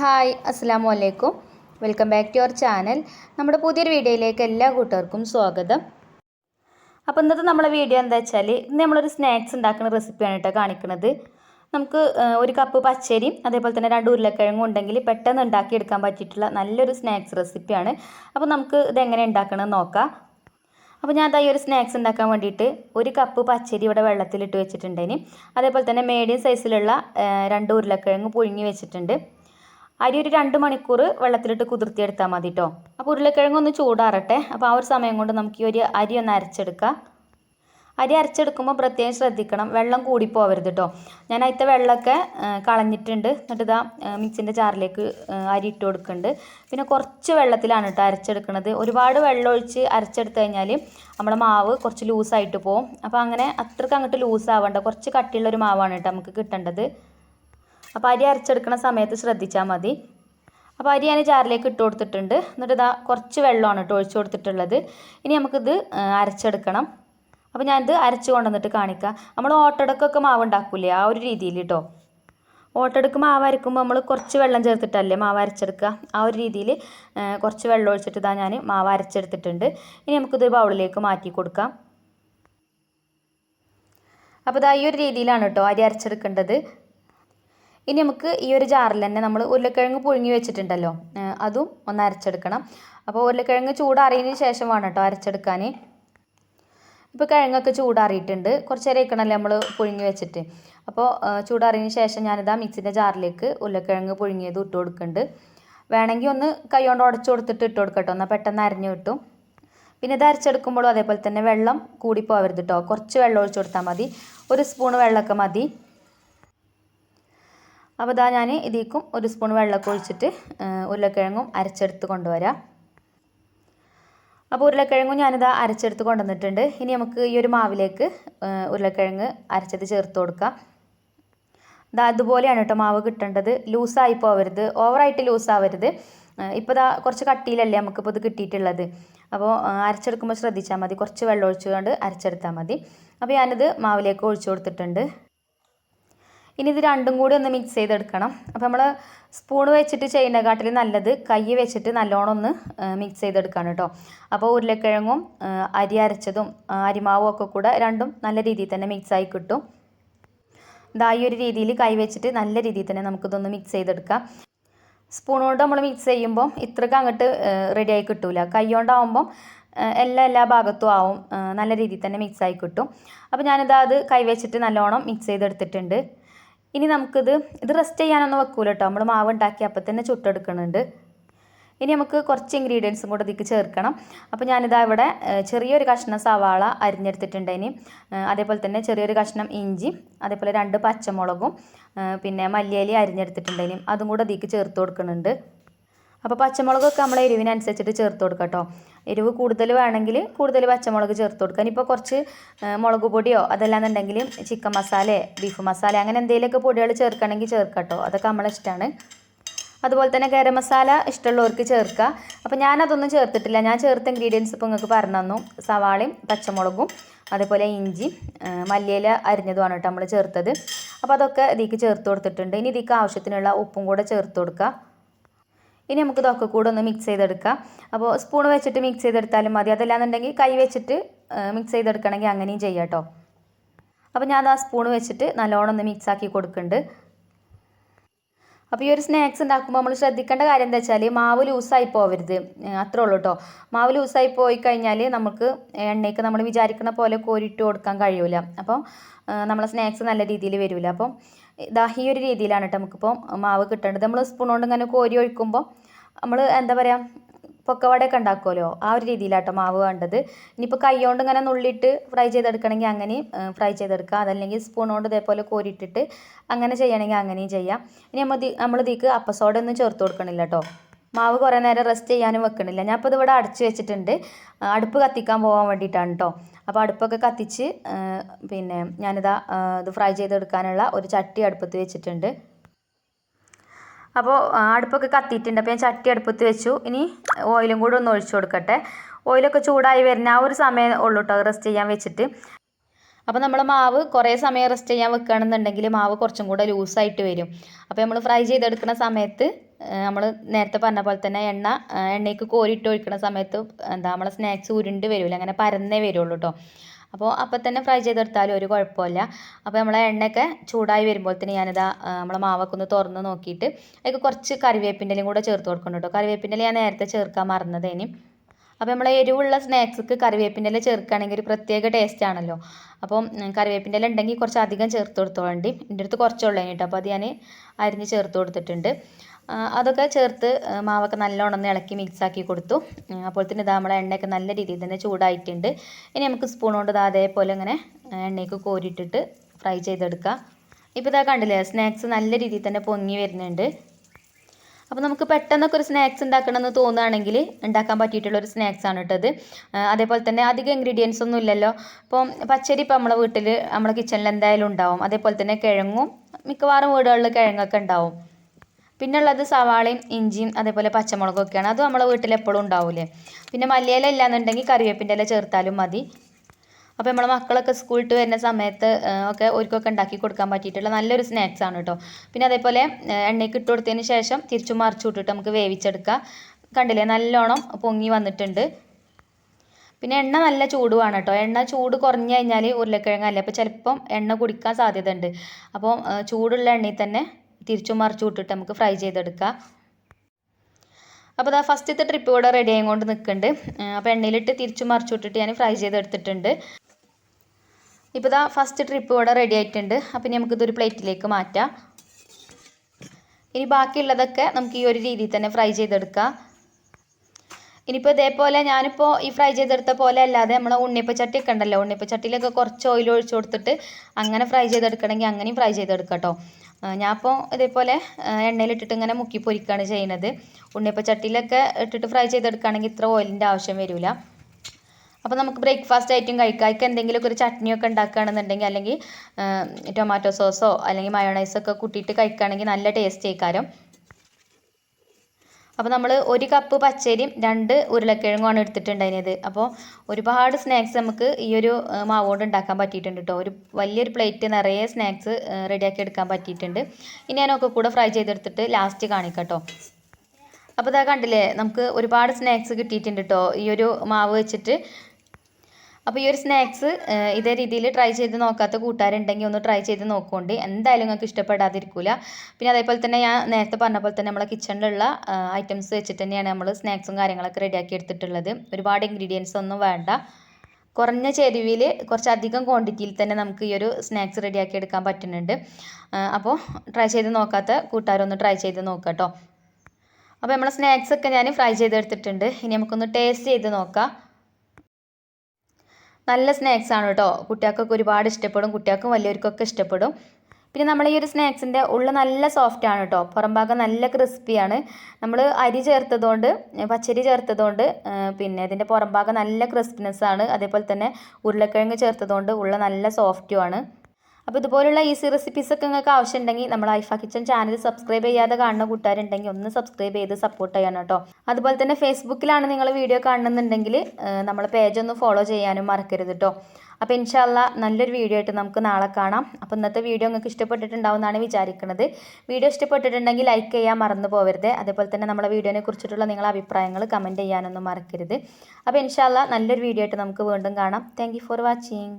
Hi അസ്സാം വലൈക്കും welcome back to our channel. നമ്മുടെ പുതിയൊരു വീഡിയോയിലേക്ക് എല്ലാ കൂട്ടുകാർക്കും സ്വാഗതം. അപ്പോൾ ഇന്നത്തെ നമ്മുടെ വീഡിയോ എന്താ വെച്ചാൽ ഇന്ന് നമ്മളൊരു സ്നാക്സ് ഉണ്ടാക്കുന്ന റെസിപ്പിയാണ് കേട്ടോ കാണിക്കുന്നത് നമുക്ക് ഒരു കപ്പ് പച്ചരിയും അതേപോലെ തന്നെ രണ്ട് ഉരുളക്കിഴങ്ങും ഉണ്ടെങ്കിൽ പെട്ടെന്ന് ഉണ്ടാക്കി എടുക്കാൻ പറ്റിയിട്ടുള്ള നല്ലൊരു സ്നാക്സ് റെസിപ്പിയാണ്. അപ്പോൾ നമുക്ക് ഇതെങ്ങനെ ഉണ്ടാക്കണമെന്ന് നോക്കാം. അപ്പോൾ ഞാൻ അതായി ഒരു സ്നാക്സ് ഉണ്ടാക്കാൻ വേണ്ടിയിട്ട് ഒരു കപ്പ് പച്ചരി ഇവിടെ വെള്ളത്തിലിട്ട് വെച്ചിട്ടുണ്ടേനി. അതേപോലെ തന്നെ മീഡിയം സൈസിലുള്ള രണ്ട് ഉരുളക്കിഴങ്ങ് പുഴുങ്ങി വെച്ചിട്ടുണ്ട്. അരി ഒരു രണ്ട് മണിക്കൂർ വെള്ളത്തിലിട്ട് കുതിർത്തിയെടുത്താൽ മതി കേട്ടോ അപ്പോൾ ഉരുളക്കിഴങ്ങ് ഒന്ന് ചൂടാറട്ടെ. അപ്പോൾ ആ ഒരു സമയം കൊണ്ട് നമുക്ക് ഈ ഒരു അരി ഒന്ന് അരച്ചെടുക്കാം. അരി അരച്ചെടുക്കുമ്പോൾ പ്രത്യേകം ശ്രദ്ധിക്കണം. വെള്ളം കൂടി പോകരുത് കേട്ടോ ഞാൻ അതിന്റെ വെള്ളമൊക്കെ കളഞ്ഞിട്ടുണ്ട്. എന്നിട്ട് ഇതാ മിക്സിന്റെ ചാറിലേക്ക് അരി ഇട്ട് കൊടുക്കുന്നുണ്ട് പിന്നെ കുറച്ച് വെള്ളത്തിലാണ് കേട്ടോ അരച്ചെടുക്കുന്നത് ഒരുപാട് വെള്ളം ഒഴിച്ച് അരച്ചെടുത്ത് കഴിഞ്ഞാൽ നമ്മുടെ മാവ് കുറച്ച് ലൂസായിട്ട് പോകും അപ്പോൾ അങ്ങനെ അത്രയ്ക്ക് അങ്ങോട്ട് ലൂസ് ആവണ്ട കുറച്ച് കട്ടിയുള്ളൊരു മാവാണ് കേട്ടോ നമുക്ക് കിട്ടേണ്ടത്. അപ്പോൾ അരി അരച്ചെടുക്കുന്ന സമയത്ത് ശ്രദ്ധിച്ചാൽ മതി. അപ്പോൾ അരി ഞാൻ ജാറിലേക്ക് ഇട്ട് കൊടുത്തിട്ടുണ്ട്. എന്നിട്ട് ഇതാ കുറച്ച് വെള്ളമാണ് കേട്ടോ ഒഴിച്ചു കൊടുത്തിട്ടുള്ളത്. ഇനി നമുക്കിത് അരച്ചെടുക്കണം. അപ്പോൾ ഞാനിത് അരച്ച് കൊണ്ടുവന്നിട്ട് കാണിക്കാം. നമ്മൾ ഓട്ടടക്കൊക്കെ മാവ് ഉണ്ടാക്കൂലേ ആ ഒരു രീതിയിൽ കേട്ടോ. ഓട്ടടുക്ക് മാവ് അരക്കുമ്പോൾ നമ്മൾ കുറച്ച് വെള്ളം ചേർത്തിട്ടല്ലേ മാവ് അരച്ചെടുക്കുക ആ ഒരു രീതിയിൽ കുറച്ച് വെള്ളം ഒഴിച്ചിട്ട് ഇതാ ഞാൻ മാവ് അരച്ചെടുത്തിട്ടുണ്ട്. ഇനി നമുക്കിത് ബൗളിലേക്ക് മാറ്റി കൊടുക്കാം. അപ്പോൾ ഇതാ ഈ ഒരു രീതിയിലാണ് കേട്ടോ അരി അരച്ചെടുക്കേണ്ടത്. ഇനി നമുക്ക് ഈ ഒരു ജാറിൽ തന്നെ നമ്മൾ ഉരുളക്കിഴങ്ങ് പുഴുങ്ങി വെച്ചിട്ടുണ്ടല്ലോ. അതും ഒന്ന് അരച്ചെടുക്കണം. അപ്പോൾ ഉരുളക്കിഴങ്ങ് ചൂടാറിയതിന് ശേഷം വേണം കേട്ടോ അരച്ചെടുക്കാൻ. ഇപ്പോൾ കിഴങ്ങൊക്കെ ചൂടാറിയിട്ടുണ്ട്. കുറച്ച് നേരം നമ്മൾ പുഴുങ്ങി വെച്ചിട്ട്. അപ്പോൾ ചൂടാറിയതിന് ശേഷം ഞാനിതാ മിക്സിന്റെ ജാറിലേക്ക് ഉരുളക്കിഴങ്ങ് പുഴുങ്ങിയത് ഇട്ട് കൊടുക്കുന്നുണ്ട്. വേണമെങ്കിൽ ഒന്ന് കൈകൊണ്ട് ഉടച്ചു കൊടുത്തിട്ട് ഇട്ട് കൊടുക്കട്ടോ എന്നാൽ പെട്ടെന്ന് അരിഞ്ഞു കിട്ടും. പിന്നെ ഇത് അരച്ചെടുക്കുമ്പോഴും അതേപോലെ തന്നെ വെള്ളം കൂടി കേട്ടോ. കുറച്ച് വെള്ളം ഒഴിച്ചു കൊടുത്താൽ മതി. ഒരു സ്പൂൺ വെള്ളമൊക്കെ മതി. അപ്പോൾ ഇതാ ഞാൻ ഇതിലേക്കും ഒരു സ്പൂൺ വെള്ളമൊക്കെ ഒഴിച്ചിട്ട് ഉരുളക്കിഴങ്ങും അരച്ചെടുത്ത് കൊണ്ടുവരാം. അപ്പോൾ ഉരുളക്കിഴങ്ങും ഞാനിതാ അരച്ചെടുത്ത് കൊണ്ടുവന്നിട്ടുണ്ട്. ഇനി നമുക്ക് ഈ ഒരു മാവിലേക്ക് ഉരുളക്കിഴങ്ങ് അരച്ചത് ചേർത്ത് കൊടുക്കാം. ഇതാ അതുപോലെയാണ് കേട്ടോ മാവ് കിട്ടേണ്ടത്. ലൂസായി പോവരുത്. ഓവറായിട്ട് ലൂസാവരുത്. ഇപ്പോൾ ഇതാ കുറച്ച് കട്ടിയിലല്ലേ നമുക്കിപ്പോൾ ഇത് കിട്ടിയിട്ടുള്ളത്. അപ്പോൾ അരച്ചെടുക്കുമ്പോൾ ശ്രദ്ധിച്ചാൽ മതി. കുറച്ച് വെള്ളം ഒഴിച്ചുകൊണ്ട് അരച്ചെടുത്താൽ മതി. അപ്പോൾ ഞാനിത് മാവിലേക്ക് ഒഴിച്ചു കൊടുത്തിട്ടുണ്ട്. ഇനി ഇത് രണ്ടും കൂടി ഒന്ന് മിക്സ് ചെയ്തെടുക്കണം. അപ്പോൾ നമ്മൾ സ്പൂൺ വെച്ചിട്ട് ചെയ്യുന്നതിനെക്കാട്ടിൽ നല്ലത് കൈ വെച്ചിട്ട് നല്ലോണം ഒന്ന് മിക്സ് ചെയ്തെടുക്കുകയാണ് കേട്ടോ. അപ്പോൾ ഉരുളക്കിഴങ്ങും അരി അരച്ചതും അരിമാവും ഒക്കെ കൂടെ രണ്ടും നല്ല രീതിയിൽ തന്നെ മിക്സ് ആയി കിട്ടും. ഇതാ ഈ ഒരു രീതിയിൽ കൈ വെച്ചിട്ട് നല്ല രീതിയിൽ തന്നെ നമുക്കിതൊന്ന് മിക്സ് ചെയ്തെടുക്കാം. സ്പൂൺ കൊണ്ട് നമ്മൾ മിക്സ് ചെയ്യുമ്പോൾ ഇത്രയ്ക്ക് അങ്ങോട്ട് റെഡി ആയി കിട്ടൂല. കൈ കൊണ്ടാവുമ്പം എല്ലാ എല്ലാ ഭാഗത്തും ആവും നല്ല രീതിയിൽ തന്നെ മിക്സ് ആയി കിട്ടും. അപ്പോൾ ഞാനിതാ അത് കൈവച്ചിട്ട് നല്ലോണം മിക്സ് ചെയ്തെടുത്തിട്ടുണ്ട്. ഇനി നമുക്കിത് ഇത് റെസ്റ്റ് ചെയ്യാനൊന്നും വെക്കൂല കേട്ടോ നമ്മൾ മാവ് ഉണ്ടാക്കി അപ്പം തന്നെ ചുട്ടെടുക്കുന്നുണ്ട്. ഇനി നമുക്ക് കുറച്ച് ഇൻഗ്രീഡിയൻസും കൂടെ ഇതിക്ക് ചേർക്കണം. അപ്പോൾ ഞാനിതാ ഇവിടെ ചെറിയൊരു കഷ്ണം സവാള അരിഞ്ഞെടുത്തിട്ടുണ്ട് ഇനി. അതേപോലെ തന്നെ ചെറിയൊരു കഷ്ണം ഇഞ്ചി അതേപോലെ രണ്ട് പച്ചമുളകും പിന്നെ മല്ലിയില അരിഞ്ഞെടുത്തിട്ടുണ്ട് അതും കൂടെ ഇതിക്ക് ചേർത്ത് കൊടുക്കുന്നുണ്ട്. അപ്പോൾ പച്ചമുളകൊക്കെ നമ്മൾ എരിവിനനുസരിച്ചിട്ട് ചേർത്ത് കൊടുക്കാം കേട്ടോ. എരിവ് കൂടുതൽ വേണമെങ്കിൽ കൂടുതൽ പച്ചമുളക് ചേർത്ത് കൊടുക്കാം. ഇനിയിപ്പോൾ കുറച്ച് മുളക് പൊടിയോ അതല്ലാന്നുണ്ടെങ്കിൽ ചിക്കൻ മസാല ബീഫ് മസാല അങ്ങനെ എന്തെങ്കിലുമൊക്കെ പൊടികൾ ചേർക്കണമെങ്കിൽ ചേർക്കാം കേട്ടോ. അതൊക്കെ നമ്മളെ ഇഷ്ടമാണ്. അതുപോലെ തന്നെ ഗരം മസാല ഇഷ്ടമുള്ളവർക്ക് ചേർക്കുക അപ്പോൾ ഞാനതൊന്നും ചേർത്തിട്ടില്ല. ഞാൻ ചേർത്ത ഇൻഗ്രീഡിയൻസ് ഇപ്പോൾ നിങ്ങൾക്ക് പറഞ്ഞു തന്നു. സവാളയും പച്ചമുളകും അതേപോലെ ഇഞ്ചി മല്ലിയില അരിഞ്ഞതുമാണ് കേട്ടോ നമ്മൾ ചേർത്തത്. അപ്പോൾ അതൊക്കെ ഇതിക്ക് ചേർത്ത് കൊടുത്തിട്ടുണ്ട്. ഇനി ഇതിക്ക് ആവശ്യത്തിനുള്ള ഉപ്പും കൂടെ ചേർത്ത് കൊടുക്കുക ഇനി നമുക്ക് ഇതൊക്കെ കൂടെ ഒന്ന് മിക്സ് ചെയ്തെടുക്കാം. അപ്പോൾ സ്പൂൺ വെച്ചിട്ട് മിക്സ് ചെയ്തെടുത്താലും മതി. അതല്ലാന്നുണ്ടെങ്കിൽ കൈ വെച്ചിട്ട് മിക്സ് ചെയ്തെടുക്കണമെങ്കിൽ അങ്ങനെയും ചെയ്യാം കേട്ടോ. അപ്പോൾ ഞാൻ ആ സ്പൂൺ വെച്ചിട്ട് നല്ലോണം ഒന്ന് മിക്സ് ആക്കി കൊടുക്കുന്നുണ്ട്. അപ്പോൾ ഈ ഒരു സ്നാക്സ് ഉണ്ടാക്കുമ്പോൾ നമ്മൾ ശ്രദ്ധിക്കേണ്ട കാര്യം എന്താ വെച്ചാൽ മാവ് ലൂസായി പോവരുത്. അത്രേ ഉള്ളൂ കേട്ടോ. മാവ് ലൂസായി പോയി കഴിഞ്ഞാൽ നമുക്ക് എണ്ണയ്ക്ക് നമ്മൾ വിചാരിക്കുന്ന പോലെ കോരിയിട്ട് കൊടുക്കാൻ കഴിയൂല. അപ്പോൾ നമ്മളെ സ്നാക്സ് നല്ല രീതിയിൽ വരില്ല അപ്പം ഇതാ ഈ ഒരു രീതിയിലാണ് കേട്ടോ നമുക്കിപ്പോൾ മാവ് കിട്ടേണ്ടത്. നമ്മൾ സ്പൂൺ കൊണ്ട് ഇങ്ങനെ കോരി ഒഴിക്കുമ്പോൾ നമ്മൾ എന്താ പറയുക പൊക്കവടയൊക്കെ ഉണ്ടാക്കുമല്ലോ ആ ഒരു രീതിയിലാട്ടോ മാവ് വേണ്ടത്. ഇനിയിപ്പോൾ കൈ കൊണ്ട് ഇങ്ങനെ നുള്ളിയിട്ട് ഫ്രൈ ചെയ്തെടുക്കണമെങ്കിൽ അങ്ങനെയും ഫ്രൈ ചെയ്തെടുക്കുക. അതല്ലെങ്കിൽ സ്പൂൺ കൊണ്ട് ഇതേപോലെ കോരിയിട്ടിട്ട് അങ്ങനെ ചെയ്യണമെങ്കിൽ അങ്ങനെയും ചെയ്യാം. ഇനി നമ്മൾ നമ്മൾ ഇതിക്ക് അപ്പസോഡ ഒന്നും ചേർത്ത് കൊടുക്കണില്ല കേട്ടോ മാവ് കുറേ നേരം റെസ്റ്റ് ചെയ്യാനും വെക്കണില്ല. ഞാൻ ഇപ്പോൾ ഇതിവിടെ അടച്ച് വെച്ചിട്ടുണ്ട്. അടുപ്പ് കത്തിക്കാൻ പോകാൻ വേണ്ടിയിട്ടാണ് കേട്ടോ അപ്പോൾ അടുപ്പൊക്കെ കത്തിച്ച് പിന്നെ ഞാനിതാ ഇത് ഫ്രൈ ചെയ്തെടുക്കാനുള്ള ഒരു ചട്ടി അടുപ്പത്ത് വെച്ചിട്ടുണ്ട്. അപ്പോൾ അടുപ്പൊക്കെ കത്തിയിട്ടുണ്ട്. അപ്പോൾ ഞാൻ ചട്ടി അടുപ്പത്ത് വെച്ചു. ഇനി ഓയിലും കൂടെ ഒന്ന് ഒഴിച്ചു കൊടുക്കട്ടെ. ഓയിലൊക്കെ ചൂടായി വരുന്ന ആ ഒരു സമയം ഉള്ളൂ കേട്ടോ റെസ്റ്റ് ചെയ്യാൻ വെച്ചിട്ട്. അപ്പോൾ നമ്മൾ മാവ് കുറേ സമയം റെസ്റ്റ് ചെയ്യാൻ വെക്കുകയാണെന്നുണ്ടെങ്കിൽ മാവ് കുറച്ചും കൂടെ ലൂസായിട്ട് വരും. അപ്പോൾ നമ്മൾ ഫ്രൈ ചെയ്തെടുക്കുന്ന സമയത്ത് നമ്മൾ നേരത്തെ പറഞ്ഞ പോലെ തന്നെ എണ്ണ എണ്ണയ്ക്ക് കോരിയിട്ട് ഒഴിക്കുന്ന സമയത്ത് എന്താ നമ്മളെ സ്നാക്സ് ഉരുണ്ട് വരില്ല അങ്ങനെ പരന്നേ വരുള്ളൂ കേട്ടോ അപ്പോൾ അപ്പം തന്നെ ഫ്രൈ ചെയ്തെടുത്താലും ഒരു കുഴപ്പമില്ല. അപ്പോൾ നമ്മളെ എണ്ണയൊക്കെ ചൂടായി വരുമ്പോൾ തന്നെ ഞാനിതാ നമ്മളെ മാവൊക്കെ ഒന്ന് തുറന്ന് നോക്കിയിട്ട് അതിൽ കുറച്ച് കറിവേപ്പിന്റെ ഇലയും കൂടെ ചേർത്ത് കൊടുക്കണം കേട്ടോ കറിവേപ്പിന്റെ ഞാൻ നേരത്തെ ചേർക്കാൻ മറന്നതേനി. അപ്പോൾ നമ്മളെ എരിവുള്ള സ്നാക്സ്ക്ക് കറിവേപ്പിന്റെ ഇല ചേർക്കുകയാണെങ്കിൽ ഒരു പ്രത്യേക ടേസ്റ്റ് ആണല്ലോ. അപ്പം കറിവേപ്പിന്റെ ഇല ഉണ്ടെങ്കിൽ കുറച്ച് അധികം ചേർത്ത് കൊടുത്തോളണ്ടി. എന്റെ അടുത്ത് കുറച്ചുള്ളൂ കേട്ടോ അപ്പോൾ അത് ഞാൻ അരിഞ്ഞ് ചേർത്ത് കൊടുത്തിട്ടുണ്ട്. അതൊക്കെ ചേർത്ത് മാവൊക്കെ നല്ലോണം ഒന്ന് ഇളക്കി മിക്സ് ആക്കി കൊടുത്തു. അപ്പോൾ തന്നെ ഇതാ നമ്മളെ എണ്ണയൊക്കെ നല്ല രീതിയിൽ തന്നെ ചൂടായിട്ടുണ്ട്. ഇനി നമുക്ക് സ്പൂൺ കൊണ്ട് അതേപോലെ ഇങ്ങനെ എണ്ണയൊക്കെ കോരിയിട്ടിട്ട് ഫ്രൈ ചെയ്തെടുക്കാം. ഇപ്പോൾ ഇതാ കണ്ടില്ലേ സ്നാക്സ് നല്ല രീതിയിൽ തന്നെ പൊങ്ങി വരുന്നുണ്ട്. അപ്പോൾ നമുക്ക് പെട്ടെന്നൊക്കെ ഒരു സ്നാക്സ് ഉണ്ടാക്കണമെന്ന് തോന്നുകയാണെങ്കിൽ ഉണ്ടാക്കാൻ പറ്റിയിട്ടുള്ള ഒരു സ്നാക്സ് ആണ് കേട്ടത് അതേപോലെ തന്നെ അധികം ഇൻഗ്രീഡിയൻസ് ഒന്നും ഇല്ലല്ലോ. ഇപ്പം പച്ചരി ഇപ്പം നമ്മളെ വീട്ടിൽ നമ്മുടെ കിച്ചണിൽ എന്തായാലും ഉണ്ടാവും. അതേപോലെ തന്നെ കിഴങ്ങും മിക്കവാറും വീടുകളിൽ കിഴങ്ങൊക്കെ ഉണ്ടാവും. പിന്നെ ഉള്ളത് സവാളയും ഇഞ്ചിയും അതേപോലെ പച്ചമുളകും ഒക്കെയാണ് അതും നമ്മളെ വീട്ടിൽ എപ്പോഴും ഉണ്ടാവില്ലേ പിന്നെ മല്ലിയില ഇല്ലാന്നുണ്ടെങ്കിൽ കറിവേപ്പിന്റെ ഇല ചേർത്താലും മതി. അപ്പോൾ നമ്മളെ മക്കളൊക്കെ സ്കൂളിൽ വിട്ട് വരുന്ന സമയത്ത് ഒക്കെ ഒരുക്കൊക്കെ ഉണ്ടാക്കി കൊടുക്കാൻ പറ്റിയിട്ടുള്ള നല്ലൊരു സ്നാക്സ് ആണ് കേട്ടോ പിന്നെ അതേപോലെ എണ്ണയ്ക്ക് ഇട്ട് കൊടുത്തതിന് ശേഷം തിരിച്ചു മറിച്ചു വിട്ടിട്ട് നമുക്ക് വേവിച്ചെടുക്കാം. കണ്ടില്ലേ? നല്ലോണം പൊങ്ങി വന്നിട്ടുണ്ട്. പിന്നെ എണ്ണ നല്ല ചൂടുമാണ് കേട്ടോ എണ്ണ ചൂട് കുറഞ്ഞു കഴിഞ്ഞാൽ ഉരുളക്കിഴങ്ങല്ലേ? അപ്പോൾ ചിലപ്പം എണ്ണ കുടിക്കാൻ സാധ്യത ഉണ്ട് അപ്പോൾ ചൂടുള്ള എണ്ണയിൽ തന്നെ തിരിച്ചു മറിച്ചു വിട്ടിട്ട് നമുക്ക് ഫ്രൈ ചെയ്തെടുക്കാം. അപ്പോൾ അതാ ഫസ്റ്റത്തെ ട്രിപ്പ് ഇവിടെ റെഡി ആയിക്കൊണ്ട് നിൽക്കുന്നുണ്ട് അപ്പോൾ എണ്ണയിലിട്ട് തിരിച്ചു മറിച്ചു വിട്ടിട്ട് ഞാൻ ഫ്രൈ ചെയ്തെടുത്തിട്ടുണ്ട്. ഇപ്പോൾ ഇതാ ഫസ്റ്റ് ട്രിപ്പ് ഇവിടെ റെഡി ആയിട്ടുണ്ട്. അപ്പോൾ ഇനി നമുക്കിതൊരു പ്ലേറ്റിലേക്ക് മാറ്റാം. ഇനി ബാക്കിയുള്ളതൊക്കെ നമുക്ക് ഈ ഒരു രീതിയിൽ തന്നെ ഫ്രൈ ചെയ്തെടുക്കാം. ഇനിയിപ്പോൾ ഇതേപോലെ ഞാനിപ്പോൾ ഈ ഫ്രൈ ചെയ്തെടുത്ത പോലെ അല്ലാതെ നമ്മൾ ഉണ്ണിയപ്പച്ചട്ടി ഒക്കെ ഉണ്ടല്ലോ ഉണ്ണിയപ്പച്ചട്ടിയിലൊക്കെ കുറച്ച് ഓയിൽ ഒഴിച്ചു കൊടുത്തിട്ട് അങ്ങനെ ഫ്രൈ ചെയ്തെടുക്കണമെങ്കിൽ അങ്ങനെയും ഫ്രൈ ചെയ്തെടുക്കാം കേട്ടോ ഞാൻ ഇപ്പോൾ ഇതേപോലെ എണ്ണയിലിട്ടിട്ട് ഇങ്ങനെ മുക്കി പൊരിക്കുകയാണ് ചെയ്യുന്നത്. ഉണ്ണിയപ്പം ചട്ടിയിലൊക്കെ ഇട്ടിട്ട് ഫ്രൈ ചെയ്തെടുക്കുകയാണെങ്കിൽ ഇത്ര ഓയിലിന്റെ ആവശ്യം വരില്ല അപ്പോൾ നമുക്ക് ബ്രേക്ക്ഫാസ്റ്റ് ആയിട്ടും കഴിക്കാം. അതിൽ എന്തെങ്കിലുമൊക്കെ ഒരു ചട്നിയൊക്കെ ഉണ്ടാക്കുകയാണെന്നുണ്ടെങ്കിൽ അല്ലെങ്കിൽ ടൊമാറ്റോ സോസോ അല്ലെങ്കിൽ മയോണൈസൊക്കെ കൂട്ടിയിട്ട് കഴിക്കുകയാണെങ്കിൽ നല്ല ടേസ്റ്റ് ആയിക്കാരം. അപ്പോൾ നമ്മൾ ഒരു കപ്പ് പച്ചരിയും രണ്ട് ഉരുളക്കിഴങ്ങുമാണ് എടുത്തിട്ടുണ്ടായിരുന്നത്. അപ്പോൾ ഒരുപാട് സ്നാക്സ് നമുക്ക് ഈ ഒരു മാവ് കൊണ്ട് ഉണ്ടാക്കാൻ പറ്റിയിട്ടുണ്ട് കേട്ടോ ഒരു വലിയൊരു പ്ലേറ്റ് നിറയെ സ്നാക്സ് റെഡിയാക്കി എടുക്കാൻ പറ്റിയിട്ടുണ്ട്. ഇനി ഞാനൊക്കെ കൂടെ ഫ്രൈ ചെയ്തെടുത്തിട്ട് ലാസ്റ്റ് കാണിക്കാം കേട്ടോ അപ്പോൾ ഇതാ കണ്ടില്ലേ നമുക്ക് ഒരുപാട് സ്നാക്സ് കിട്ടിയിട്ടുണ്ട് കേട്ടോ ഈ ഒരു മാവ് വെച്ചിട്ട് അപ്പോൾ ഈ ഒരു സ്നാക്സ് ഇതേ രീതിയിൽ ട്രൈ ചെയ്ത് നോക്കാത്ത കൂട്ടുകാരുണ്ടെങ്കിൽ ഒന്ന് ട്രൈ ചെയ്ത് നോക്കുകൊണ്ട് എന്തായാലും നിങ്ങൾക്ക് ഇഷ്ടപ്പെടാതിരിക്കില്ല പിന്നെ അതേപോലെ തന്നെ ഞാൻ നേരത്തെ പറഞ്ഞ പോലെ തന്നെ നമ്മളെ കിച്ചണിലുള്ള ഐറ്റംസ് വെച്ചിട്ട് തന്നെയാണ് നമ്മൾ സ്നാക്സും കാര്യങ്ങളൊക്കെ റെഡിയാക്കി എടുത്തിട്ടുള്ളത്. ഒരുപാട് ഇൻഗ്രീഡിയൻസ് ഒന്നും വേണ്ട. കുറഞ്ഞ ചെരുവിൽ കുറച്ചധികം ക്വാണ്ടിറ്റിയിൽ തന്നെ നമുക്ക് ഈ ഒരു സ്നാക്സ് റെഡിയാക്കി എടുക്കാൻ പറ്റുന്നുണ്ട്. അപ്പോൾ ട്രൈ ചെയ്ത് നോക്കാത്ത കൂട്ടുകാരൊന്ന് ട്രൈ ചെയ്ത് നോക്കാം കേട്ടോ അപ്പോൾ നമ്മളെ സ്നാക്സ് ഒക്കെ ഞാൻ ഫ്രൈ ചെയ്തെടുത്തിട്ടുണ്ട്. ഇനി നമുക്കൊന്ന് ടേസ്റ്റ് ചെയ്ത് നോക്കാം. നല്ല സ്നാക്സ് ആണ് കേട്ടോ. കുട്ടികൾക്കൊക്കെ ഒരുപാട് ഇഷ്ടപ്പെടും കുട്ടികൾക്കും വലിയവർക്കൊക്കെ ഇഷ്ടപ്പെടും. പിന്നെ നമ്മൾ ഈ ഒരു സ്നാക്സിന്റെ ഉള്ളിൽ നല്ല സോഫ്റ്റ് ആണ് കേട്ടോ. പുറം ഭാഗം നല്ല ക്രിസ്പിയാണ് നമ്മൾ അരി ചേർത്തതുകൊണ്ട് പച്ചരി ചേർത്തതുകൊണ്ട് പിന്നെ ഇതിന്റെ പുറം ഭാഗം നല്ല ക്രിസ്പിനെസ് ആണ്. അതേപോലെ തന്നെ ഉരുളക്കിഴങ്ങ് ചേർത്തതുകൊണ്ട് ഉള്ള നല്ല സോഫ്റ്റും ആണ്. അപ്പോൾ ഇതുപോലുള്ള ഈസി റെസിപ്പീസ് ഒക്കെ നിങ്ങൾക്ക് ആവശ്യമുണ്ടെങ്കിൽ നമ്മൾ ഐഫ കിച്ചൺ ചാനൽ സബ്സ്ക്രൈബ് ചെയ്യാതെ കാണുന്ന കൂട്ടുകാരുണ്ടെങ്കിൽ ഒന്ന് സബ്സ്ക്രൈബ് ചെയ്ത് സപ്പോർട്ട് ചെയ്യണം കേട്ടോ. അതുപോലെ തന്നെ ഫേസ്ബുക്കിലാണ് നിങ്ങൾ വീഡിയോ കാണുന്നുണ്ടെങ്കിൽ നമ്മൾ പേജ് ഒന്ന് ഫോളോ ചെയ്യാനും മറക്കരുത് കേട്ടോ. അപ്പോൾ ഇൻഷാല്ല നല്ലൊരു വീഡിയോ ആയിട്ട് നമുക്ക് നാളെ കാണാം. അപ്പോൾ ഇന്നത്തെ വീഡിയോ നിങ്ങൾക്ക് ഇഷ്ടപ്പെട്ടിട്ടുണ്ടാവുമെന്നാണ് വിചാരിക്കുന്നത് വീഡിയോ ഇഷ്ടപ്പെട്ടിട്ടുണ്ടെങ്കിൽ ലൈക്ക് ചെയ്യാൻ മറന്നു പോകരുത് അതേപോലെ തന്നെ നമ്മുടെ വീഡിയോനെ കുറിച്ചിട്ടുള്ള നിങ്ങളുടെ അഭിപ്രായങ്ങൾ കമന്റ് ചെയ്യാനൊന്നും മറക്കരുത്. അപ്പോൾ ഇൻഷാല്ല നല്ലൊരു വീഡിയോ ആയിട്ട് നമുക്ക് വീണ്ടും കാണാം. Thank for watching